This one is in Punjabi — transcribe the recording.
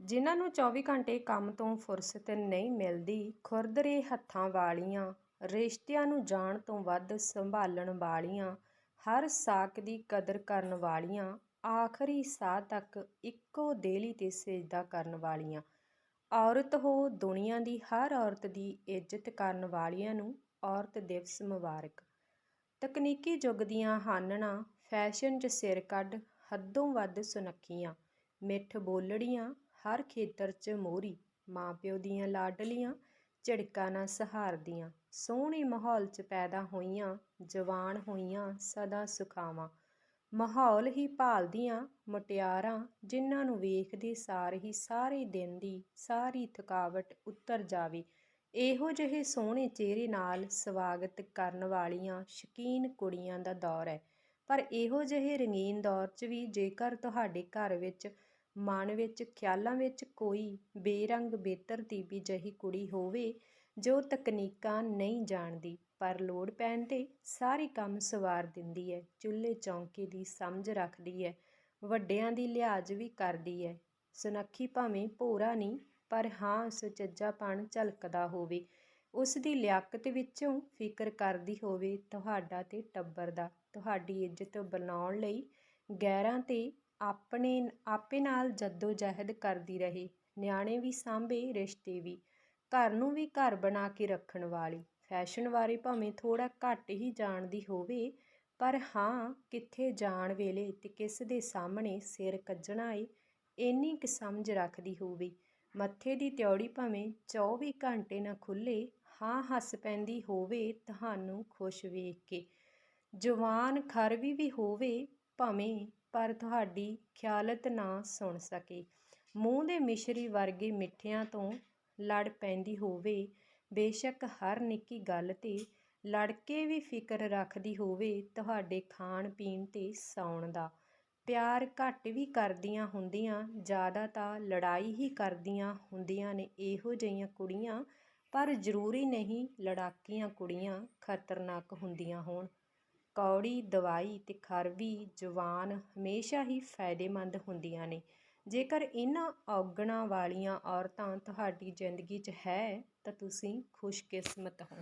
ਜਿਨ੍ਹਾਂ ਨੂੰ 24 ਘੰਟੇ ਕੰਮ ਤੋਂ ਫੁਰਸਤ ਨਹੀਂ ਮਿਲਦੀ ਖੁਰਦਰੇ ਹੱਥਾਂ ਵਾਲੀਆਂ, ਰਿਸ਼ਤਿਆਂ ਨੂੰ ਜਾਣ ਤੋਂ ਵੱਧ ਸੰਭਾਲਣ ਵਾਲੀਆਂ, ਹਰ ਸਾਕ ਦੀ ਕਦਰ ਕਰਨ ਵਾਲੀਆਂ, ਆਖਰੀ ਸਾਹ ਤੱਕ ਇੱਕੋ ਦੇਲੀ 'ਤੇ ਸਜਦਾ ਕਰਨ ਵਾਲੀਆਂ। ਔਰਤ ਹੋ ਦੁਨੀਆ ਦੀ ਹਰ ਔਰਤ ਦੀ ਇੱਜ਼ਤ ਕਰਨ ਵਾਲੀਆਂ ਨੂੰ ਔਰਤ ਦਿਵਸ ਮੁਬਾਰਕ। ਤਕਨੀਕੀ ਯੁੱਗ ਦੀਆਂ ਹਾਨਣਾ, ਫੈਸ਼ਨ 'ਚ ਸਿਰ ਕੱਢ, ਹੱਦੋਂ ਵੱਧ ਸੁਨੱਖੀਆਂ, ਮਿੱਠ ਬੋਲੜੀਆਂ ਹਰ ਖੇਤਰ 'ਚ ਮੋਹਰੀ ਮਾਂ ਪਿਓ ਦੀਆਂ ਲਾਡਲੀਆਂ, ਝਿੜਕਾਂ ਨਾ ਸਹਾਰਦੀਆਂ, ਸੋਹਣੇ ਮਾਹੌਲ 'ਚ ਪੈਦਾ ਹੋਈਆਂ, ਜਵਾਨ ਹੋਈਆਂ, ਸਦਾ ਸੁਖਾਵਾਂ। ਮਾਹੌਲ ਹੀ ਭਾਲਦੀਆਂ ਮੁਟਿਆਰਾਂ, ਜਿਨ੍ਹਾਂ ਨੂੰ ਵੇਖਦੇ ਸਾਰ ਹੀ ਸਾਰੇ ਦਿਨ ਦੀ ਸਾਰੀ ਥਕਾਵਟ ਉਤਰ ਜਾਵੇ। ਇਹੋ ਜਿਹੇ ਸੋਹਣੇ ਚਿਹਰੇ ਨਾਲ ਸਵਾਗਤ ਕਰਨ ਵਾਲੀਆਂ ਸ਼ਕੀਨ ਕੁੜੀਆਂ ਦਾ ਦੌਰ ਹੈ। ਪਰ ਇਹੋ ਜਿਹੇ ਰੰਗੀਨ ਦੌਰ 'ਚ ਵੀ ਜੇਕਰ ਤੁਹਾਡੇ ਘਰ ਵਿੱਚ ਮਨ ਵਿੱਚ, ਖਿਆਲਾਂ ਵਿੱਚ ਕੋਈ ਬੇਰੰਗ ਬੇਤਰਤੀਬੀ ਜਿਹੀ ਕੁੜੀ ਹੋਵੇ ਜੋ ਤਕਨੀਕਾਂ ਨਹੀਂ ਜਾਣਦੀ, ਪਰ ਲੋੜ ਪੈਣ 'ਤੇ ਸਾਰੇ ਕੰਮ ਸਵਾਰ ਦਿੰਦੀ ਹੈ, ਚੁੱਲ੍ਹੇ ਚੌਂਕੇ ਦੀ ਸਮਝ ਰੱਖਦੀ ਹੈ, ਵੱਡਿਆਂ ਦੀ ਲਿਹਾਜ਼ ਵੀ ਕਰਦੀ ਹੈ। ਸੁਨੱਖੀ ਭਾਵੇਂ ਭੋਰਾ ਨਹੀਂ, ਪਰ ਹਾਂ, ਸੁਚੱਜਾਪਣ ਝਲਕਦਾ ਹੋਵੇ। ਉਸ ਦੀ ਲਿਆਕਤ ਵਿੱਚੋਂ ਫਿਕਰ ਕਰਦੀ ਹੋਵੇ, ਤੁਹਾਡਾ ਤੇ ਟੱਬਰ ਦਾ, ਤੁਹਾਡੀ ਇੱਜ਼ਤ ਬਣਾਉਣ ਲਈ ਗੈਰਾਂ ਤੇ ਆਪਣੇ, ਆਪੇ ਨਾਲ ਜੱਦੋ ਜਹਿਦ ਕਰਦੀ ਰਹੇ। ਨਿਆਣੇ ਵੀ ਸਾਂਭੇ ਰਿਸ਼ਤੇ ਵੀ। ਘਰ ਨੂੰ ਵੀ ਘਰ ਬਣਾ ਕੇ ਰੱਖਣ ਵਾਲੀ। ਫੈਸ਼ਨ ਬਾਰੇ ਭਾਵੇਂ ਥੋੜ੍ਹਾ ਘੱਟ ਹੀ ਜਾਣਦੀ ਹੋਵੇ, ਪਰ ਹਾਂ, ਕਿੱਥੇ ਜਾਣ ਵੇਲੇ ਤੇ ਕਿਸ ਦੇ ਸਾਹਮਣੇ ਸਿਰ ਕੱਜਣਾ ਏ ਇੰਨੀ ਕੁ ਸਮਝ ਰੱਖਦੀ ਹੋਵੇ। ਮੱਥੇ ਦੀ ਤਿਉੜੀ ਭਾਵੇਂ 24 ਘੰਟੇ ਨਾ ਖੁੱਲੇ, ਹਾਂ ਹੱਸ ਪੈਂਦੀ ਹੋਵੇ ਤੁਹਾਨੂੰ ਖੁਸ਼ ਵੇਖ ਕੇ। ਜਵਾਨ ਖਰਵੀ ਵੀ ਹੋਵੇ, ਭਾਵੇਂ ਪਰ ਤੁਹਾਡੀ ਖਿਆਲਤ ਨਾ ਸੁਣ ਸਕੇ। ਮੂੰਹ ਦੇ ਮਿਸ਼ਰੀ ਵਰਗੇ ਮਿੱਠਿਆਂ ਤੋਂ ਲੜ ਪੈਂਦੀ ਹੋਵੇ, ਬੇਸ਼ੱਕ ਹਰ ਨਿੱਕੀ ਗੱਲ 'ਤੇ ਲੜ ਕੇ ਵੀ ਫਿਕਰ ਰੱਖਦੀ ਹੋਵੇ ਤੁਹਾਡੇ ਖਾਣ ਪੀਣ ਤੇ ਸੌਣ ਦਾ। ਪਿਆਰ ਘੱਟ ਵੀ ਕਰਦੀਆਂ ਹੁੰਦੀਆਂ, ਜ਼ਿਆਦਾ ਤਾਂ ਲੜਾਈ ਹੀ ਕਰਦੀਆਂ ਹੁੰਦੀਆਂ ਨੇ ਇਹੋ ਜਿਹੀਆਂ ਕੁੜੀਆਂ, ਪਰ ਜ਼ਰੂਰੀ ਨਹੀਂ ਲੜਾਕੀਆਂ ਕੁੜੀਆਂ ਖਤਰਨਾਕ ਹੁੰਦੀਆਂ ਹੋਣ। ਕੌੜੀ, ਦਵਾਈ ਅਤੇ ਖਰਵੀ ਜਵਾਨ ਹਮੇਸ਼ਾ ਹੀ ਫਾਇਦੇਮੰਦ ਹੁੰਦੀਆਂ ਨੇ। ਜੇਕਰ ਇਹਨਾਂ ਔਗਣਾਂ ਵਾਲੀਆਂ ਔਰਤਾਂ ਤੁਹਾਡੀ ਜ਼ਿੰਦਗੀ 'ਚ ਹੈ ਤਾਂ ਤੁਸੀਂ ਖੁਸ਼ਕਿਸਮਤ ਹੋ।